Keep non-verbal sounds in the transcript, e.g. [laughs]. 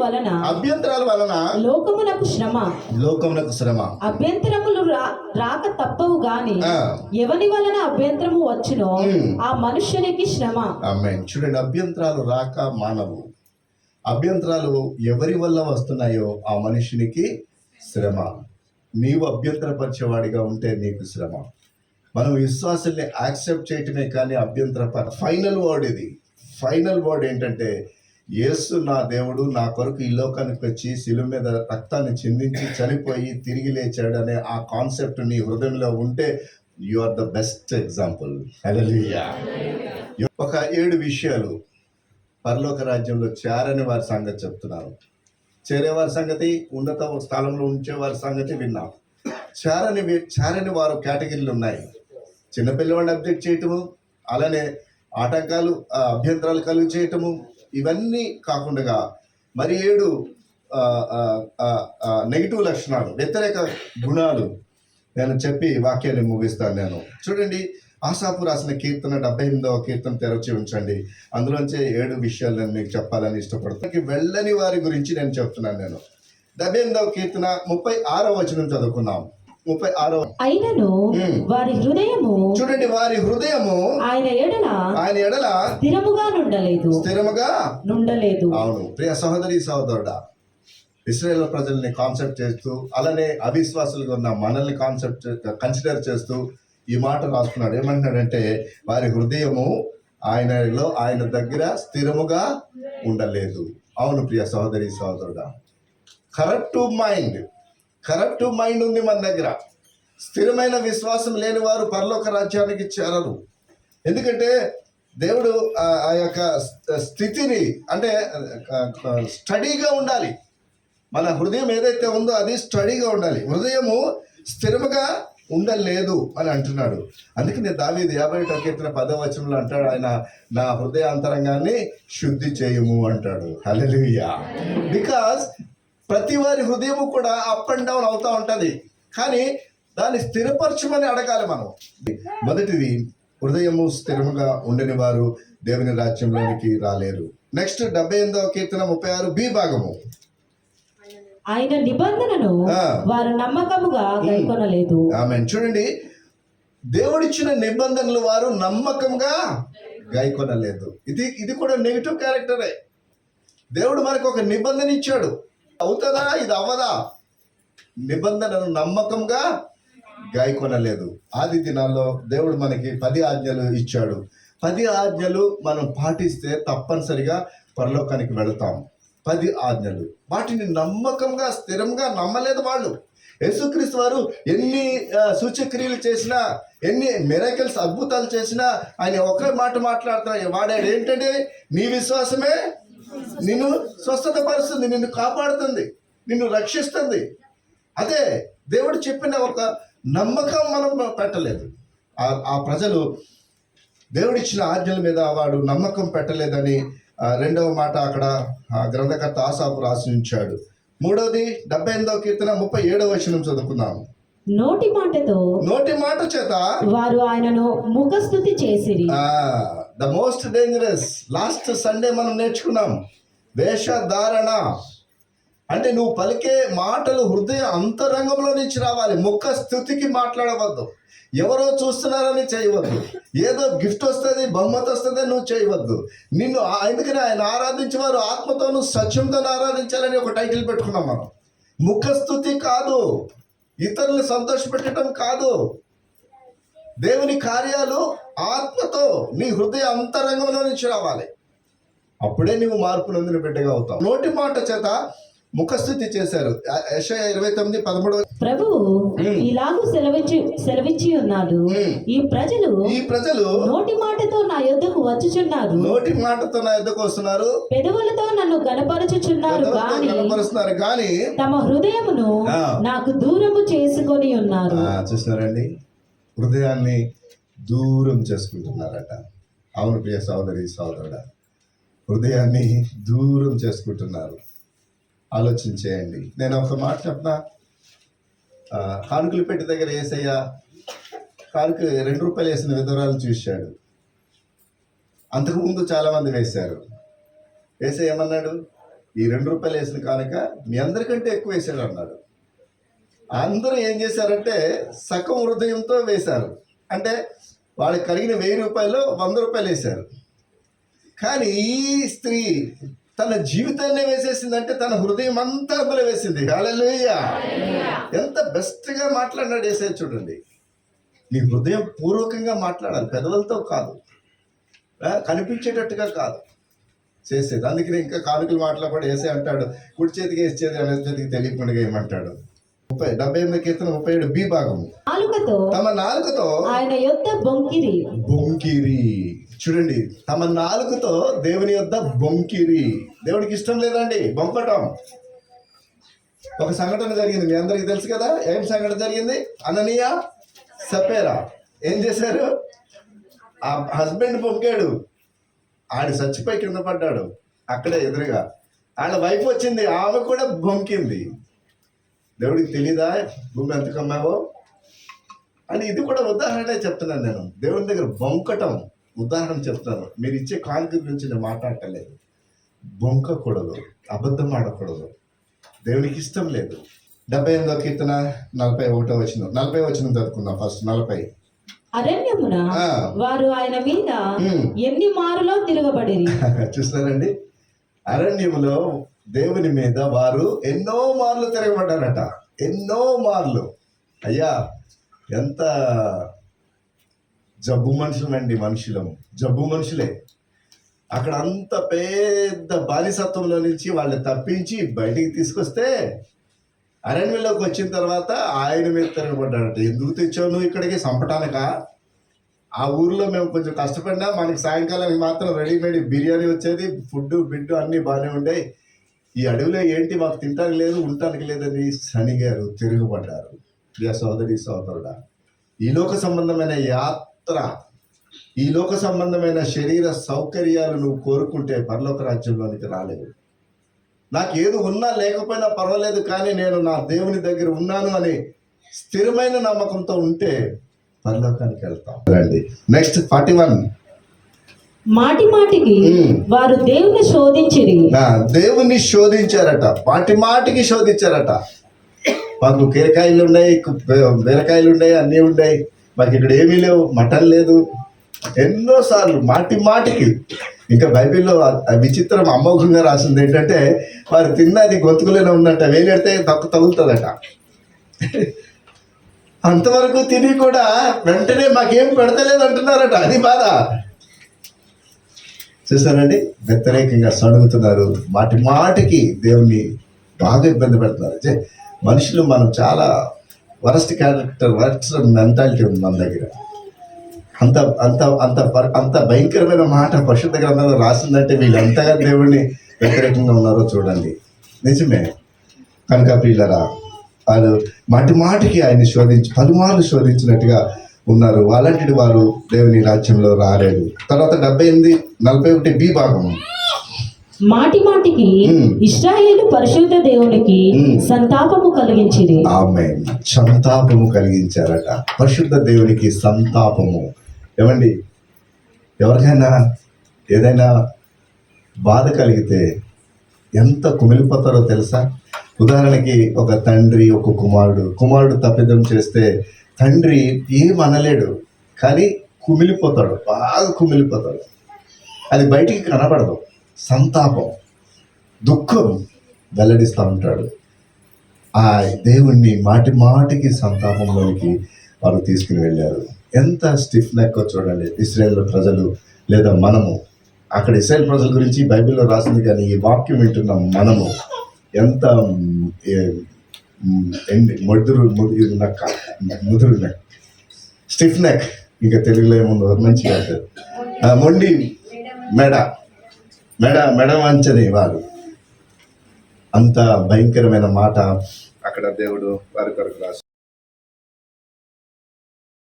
వలన అభ్యంతరాల వలన లోకమునకు శ్రమ. లోకమునకు శ్రమ. అభ్యంతరములు రాక తప్పవు గాని ఆ. ఎవని వలన అభ్యంతరము వచ్చునో. ఆ మనుష్యునికి శ్రమ. చూడండి అభ్యంతరాలు రాక మానవు. అభ్యంతరాలు ఎవరి వల్ల వస్తున్నాయో ఆ మనిషినికి శ్రమ. నీవు అభ్యంతరపరిచేవాడిగా ఉంటే నీకు శ్రమ. మనం విశ్వాసాన్ని యాక్సెప్ట్ చేయటమే కానీ అభ్యంతర ఫైనల్ వర్డ్ ఇది. ఫైనల్ వర్డ్ ఏంటంటే యేసు నా దేవుడు నా కొరకు ఈ లోకానికి వచ్చి శిలువ మీద రక్తాన్ని చిందించి చనిపోయి తిరిగి లేచాడు అనే ఆ కాన్సెప్ట్ నీ హృదయంలో ఉంటే you are the best example. ఒక ఏడు విషయాలు పరలోక రాజ్యంలో చేరని వారి సంగతి చెప్తున్నాను. చేరేవారి సంగతి ఉన్నత స్థలంలో ఉంచే వారి సంగతి విన్నాం. చేరని చేరని వారు కేటగిరీలు ఉన్నాయి. చిన్నపిల్లవాడిని అబ్జెక్ట్ చేయటము అలానే ఆటంకాలు ఆ, అభ్యంతరాలు కలుగు చేయటము ఇవన్నీ కాకుండా మరి ఏడు నెగిటివ్ లక్షణాలు వ్యతిరేక గుణాలు నేను చెప్పి వాక్యాన్ని ముగిస్తాను నేను. చూడండి ఆశాపు రాసిన కీర్తన డెబ్బై ఎనిమిదవ కీర్తన తెరచి ఉంచండి. అందులోంచే ఏడు విషయాలు నేను మీకు చెప్పాలని ఇష్టపడుతున్నాను. వెళ్ళని వారి గురించి నేను చెప్తున్నాను నేను. డెబ్బై ఎనిమిదవ కీర్తన ముప్పై ఆరవ వచనం చదువుకున్నాం. ముప్పై ఆరవ అయినను. వారి హృదయము చూడండి వారి హృదయము ఆయన ఎడల ఆయన ఎడల స్థిరముగా నుండలేదు. స్థిరముగా నుండలేదు. అవును. ప్రియ సహోదరి సహోదరుడా ఇస్రాయేల్ ప్రజల్ని కాన్సెప్ట్ చేస్తూ అలానే అవిశ్వాసులుగా ఉన్న మనల్ని కాన్సెప్ట్ కన్సిడర్ చేస్తూ ఈ మాట రాస్తున్నాడు. ఏమంటున్నాడంటే వారి హృదయము ఆయనలో ఆయన దగ్గర స్థిరముగా ఉండలేదు. అవును ప్రియ సహోదరి సహోదరుడా. కరెక్ట్ మైండ్ కరెక్ట్ మైండ్ ఉంది మన దగ్గర. స్థిరమైన విశ్వాసం లేని వారు పరలోక రాజ్యానికి చేరరు. ఎందుకంటే దేవుడు ఆ యొక్క స్థితిని అంటే స్టడీగా ఉండాలి. మన హృదయం ఏదైతే ఉందో అది స్టడీగా ఉండాలి. హృదయము స్థిరముగా ఉండలేదు అని అంటున్నాడు. అందుకనే దావీది యాభై ఒకటో కీర్తన పదవ అంటాడు ఆయన నా హృదయ అంతరంగాన్ని శుద్ధి చేయము అంటాడు. హల్లెలూయా. బికాస్ ప్రతి వారి హృదయము కూడా అప్ అండ్ డౌన్ అవుతూ ఉంటుంది. కానీ దాన్ని స్థిరపరచమని అడగాలి మనం. మొదటిది హృదయము స్థిరముగా ఉండని వారు దేవుని రాజ్యంలోనికి రాలేరు. నెక్స్ట్ డెబ్బై ఎనిమిదవ కీర్తన ముప్పై ఆరు బి భాగము. ఆయన నిబంధనను. వారు నమ్మకముగా గైకొనలేదు. ఆమె చూడండి దేవుడిచ్చిన నిబంధనలు వారు నమ్మకంగా గాయకొనలేదు ఇది ఇది కూడా నెగిటివ్ క్యారెక్టరే దేవుడు మనకు ఒక నిబంధన ఇచ్చాడు. అవుతుందా? ఇది అవ్వదా? నిబంధనను నమ్మకంగా గాయకొనలేదు. ఆది దినాల్లో దేవుడు మనకి పది ఆజ్ఞలు ఇచ్చాడు. పది ఆజ్ఞలు మనం పాటిస్తే తప్పనిసరిగా పరలోకానికి వెళతాం. పది ఆజ్ఞలు. వాటిని నమ్మకంగా స్థిరంగా నమ్మలేదు వాళ్ళు. యేసుక్రీస్తు వారు ఎన్ని సూచక్రియలు చేసినా ఎన్ని మెరకల్స్ అద్భుతాలు చేసినా ఆయన ఒకే మాట మాట్లాడుతున్నా వాడాడు ఏంటంటే నీ విశ్వాసమే నిన్ను స్వస్థత పరుస్తుంది నిన్ను కాపాడుతుంది నిన్ను రక్షిస్తుంది. అదే దేవుడు చెప్పిన ఒక నమ్మకం మనం పెట్టలేదు. ఆ- ప్రజలు దేవుడిచ్చిన ఆజ్ఞల మీద వాడు నమ్మకం పెట్టలేదని రెండవ మాట అక్కడ గ్రంథకర్త ఆసాపు రాసి ఉంచాడు. మూడవది డెబ్బై ఎనిమిదవ కీర్తన ముప్పై ఏడవ వచనం చదువుకుందాం. నోటి మాటతో నోటి చేత? వారు ఆయనను ముఖస్థుతి చేసిరి. The most dangerous last Sunday మనం నేర్చుకున్నాం. వేషధారణ. అంటే నువ్వు పలికే మాటలు హృదయ అంతరంగంలో నుంచి రావాలి. ముఖ స్థుతికి మాట్లాడవద్దు. ఎవరో చూస్తున్నారని చేయవద్దు. ఏదో గిఫ్ట్ వస్తుంది బహుమతి వస్తుంది నువ్వు చేయవద్దు. నిన్ను ఎందుకని ఆయన ఆరాధించేవారు ఆత్మతోను సత్యంతో ఆరాధించాలని ఒక టైటిల్ పెట్టుకున్నాం మనం. ముఖస్థుతి కాదు. ఇతరులను సంతోషపెట్టడం కాదు. దేవుని కార్యాలు ఆత్మతో నీ హృదయ అంతరంగంలో నుంచి రావాలి అప్పుడే నువ్వు మార్పు నొందిన బిడ్డగా అవుతావు. నోటి మాట చేత ముఖస్థుతి చేశారు. ఇరవై తొమ్మిది పదమూడవ ప్రభువు ఇలాగూ సెలవిచ్చి సెలవిచ్చి ఉన్నాడు. ఈ ప్రజలు ఈ ప్రజలు నోటి మాటతో నా యొద్దకు వచ్చుచున్నారు. నోటి మాటతో నా ఎద్దకు వస్తున్నారు. పెదవులతో నన్ను గాని కనపరుస్తున్నారు కానీ తమ హృదయమును. నాకు దూరము చేసుకొని ఉన్నారు. చూస్తున్నారండి. హృదయాన్ని దూరం చేసుకుంటున్నారట. అవును ప్రియ సోదరి సోదరుడా హృదయాన్ని దూరం చేసుకుంటున్నారు. ఆలోచించేయండి. నేను ఒక మాట చెప్తా. కానుకలు పెట్టి దగ్గర ఏసయ్య కానుక రెండు రూపాయలు వేసిన విధవరాలు చూశాడు. అంతకుముందు చాలామంది వేశారు. ఏసయ్య ఏమన్నాడు? ఈ రెండు రూపాయలు వేసిన కానుక మీ అందరికంటే ఎక్కువ వేసాడు అన్నాడు. అందరూ ఏం చేశారంటే సగం హృదయంతో వేశారు. అంటే వాళ్ళకి కలిగిన వెయ్యి రూపాయలు వంద రూపాయలు వేశారు. కానీ ఈ స్త్రీ తన జీవితాన్నే వేసేసిందంటే తన హృదయం అంతా అందులో వేసింది. హల్లెలూయా! ఎంత బెస్ట్గా మాట్లాడినాడు వేసేది చూడండి. నీ హృదయం పూర్వకంగా మాట్లాడాలి. పెదవులతో కాదు. కనిపించేటట్టుగా కాదు. చేసేది. అందుకని ఇంకా కానుకలు మాట్లాడి వేసే అంటాడు కుడి చేతికి వేసేది అనేది చేతికి తెలియకుండా ఏమంటాడు? ముప్పై డెబ్బై ఎనిమిది కీర్తన ముప్పై ఏడు బి భాగము. నాలుకతో తమ నాలుకతో ఆయన యొద్ద బొంకిరి. బొంకిరి. చూడండి తమ నాలుకతో దేవుని యొద్ద బొంకిరి. దేవుడికి ఇష్టం లేదండి బొంకటం. ఒక సంఘటన జరిగింది మీ అందరికీ తెలుసు కదా? ఏం సంఘటన జరిగింది? అననీయ సపేరా. ఏం చేశారు? ఆ హస్బెండ్ బొంకాడు. ఆడి చచ్చిపోయి కింద పడ్డాడు అక్కడే ఎదురుగా. ఆడ వైఫ్ వచ్చింది ఆమె కూడా బొంకింది. దేవుడికి తెలీదా? భూమి ఎంత కమ్మావో? అని ఇది కూడా ఉదాహరణ చెప్తున్నాను నేను. దేవుని దగ్గర బొంకటం ఉదాహరణ చెప్తున్నాను. మీరు ఇచ్చే కానుక గురించి నేను మాట్లాడటలేదు. బొంకకూడదు అబద్ధం ఆడకూడదు. దేవునికి ఇష్టం లేదు. డెబ్బై ఎనిమిదో కీర్తన నలభై ఒకటో వచ్చిన నలభై వచ్చిన చదువుకుందాం ఫస్ట్ నలభై. అరణ్యమున. వారు ఆయన మీద. ఎన్ని మారులో తిరగబడిరి? [laughs] చూస్తున్నారండి? అరణ్యములో దేవుని మీద వారు ఎన్నో మార్లు తిరగబడ్డారట. ఎన్నో మార్లు. అయ్యా ఎంత జబ్బు మనుషులండి మనుషులం. జబ్బు మనుషులే. అక్కడ అంత పెద్ద బానిసత్వంలో నుంచి వాళ్ళని తప్పించి బయటికి తీసుకొస్తే అరణ్యంలోకి వచ్చిన తర్వాత ఆయన మీద తిరగబడ్డాడట ఎందుకు తెచ్చావు నువ్వు ఇక్కడికి? చంపటానికా? ఆ ఊర్లో మేము కొంచెం కష్టపడినా మనకి సాయంకాలానికి మాత్రం రెడీమేడ్ బిర్యానీ వచ్చేది ఫుడ్ బిడ్డు అన్నీ బాగానే ఉండేవి ఈ అడవిలో ఏంటి మాకు తింటానికి లేదు ఉండటానికి లేదని శనిగారు తిరుగుబడ్డారు. ప్రియ సోదరి సోదరుడా ఈ లోక సంబంధమైన యాత్ర ఈ లోక సంబంధమైన శరీర సౌకర్యాలు నువ్వు కోరుకుంటే పరలోక రాజ్యంలోనికి రాలేవు. నాకు ఏది ఉన్నా లేకపోయినా పర్వాలేదు కానీ నేను నా దేవుని దగ్గర ఉన్నాను అని స్థిరమైన నమ్మకంతో ఉంటే పరలోకానికి వెళ్తాం. రండి. Next forty one. మాటి మాటికి. వారు దేవుని శోధించిరి. దేవుణ్ణి శోధించారట. మాటి మాటికి శోధించారట. మాకు కీరకాయలు ఉన్నాయి బీరకాయలు ఉన్నాయి అన్నీ ఉన్నాయి. మాకు ఇక్కడ ఏమీ లేవు మటన్ లేదు. ఎన్నోసార్లు మాటి మాటికి. ఇంకా బైబిల్లో విచిత్రం అమోఘంగా రాసింది ఏంటంటే వారు తిన్నది గొంతుకులోనే ఉందంట వేలెడితే తక్కు తగులుతుందట. అంతవరకు తిని కూడా వెంటనే మాకేం పెడతలేదు అంటున్నారట అది బాధ. చూసారండి? వ్యతిరేకంగా సడుగుతున్నారు మాటి మాటికి దేవుణ్ణి బాగా ఇబ్బంది పెడుతున్నారు. అంటే మనుషులు మనం చాలా వరస్ట్ క్యారెక్టర్ వరస్ట్ మెంటాలిటీ ఉంది మన దగ్గర. అంత అంత అంత అంత భయంకరమైన మాట పరిశుద్ధ గ్రంథంలో రాసిందంటే వీళ్ళు ఎంతగా దేవుణ్ణి వ్యతిరేకంగా ఉన్నారో చూడండి. నిజమే. కనుక పిల్లరా వాళ్ళు మాటి మాటికి ఆయన్ని శోధించి పలుమార్లు శోధించినట్టుగా ఉన్నారు. అలాంటి వారు దేవుని రాజ్యంలో రాలేదు. తర్వాత డెబ్బై ఎనిమిది నలభై ఒకటి బి భాగం. మాటి మాటికి. ఇస్రాయేలు పరిశుద్ధ దేవునికి. సంతాపము కలిగించిరి. ఆమె సంతాపము కలిగించారట. పరిశుద్ధ దేవునికి సంతాపము. ఏమండి? ఎవరికైనా ఏదైనా బాధ కలిగితే ఎంత కుమిలిపోతారో తెలుసా? ఉదాహరణకి ఒక తండ్రి ఒక కుమారుడు. కుమారుడు తప్పిదం చేస్తే తండ్రి ఏం అనలేడు కానీ కుమిలిపోతాడు బాగా కుమిలిపోతాడు. అది బయటికి కనబడదు. సంతాపం దుఃఖం వెల్లడిస్తూ ఉంటాడు. ఆ దేవుణ్ణి మాటి మాటికి సంతాపంలోనికి వారు తీసుకుని వెళ్ళారు. ఎంత స్టిఫ్ నెక్ చూడండి ఇస్రాయేల్ ప్రజలు లేదా మనము. అక్కడ ఇస్రాయేల్ ప్రజల గురించి బైబిల్లో రాసింది కానీ ఈ వాక్యం వింటున్న మనము. ఎంత ఎండి మొద్దురు ముదురు నక్క ముదురు నెక్ స్టిఫ్ నెక్ ఇంకా తెలుగులో ఏముందో మంచిగా మొండి మెడ. మెడ మెడ వంచని వారు అంత భయంకరమైన మాట. అక్కడ దేవుడు వారి కొరకు రాసి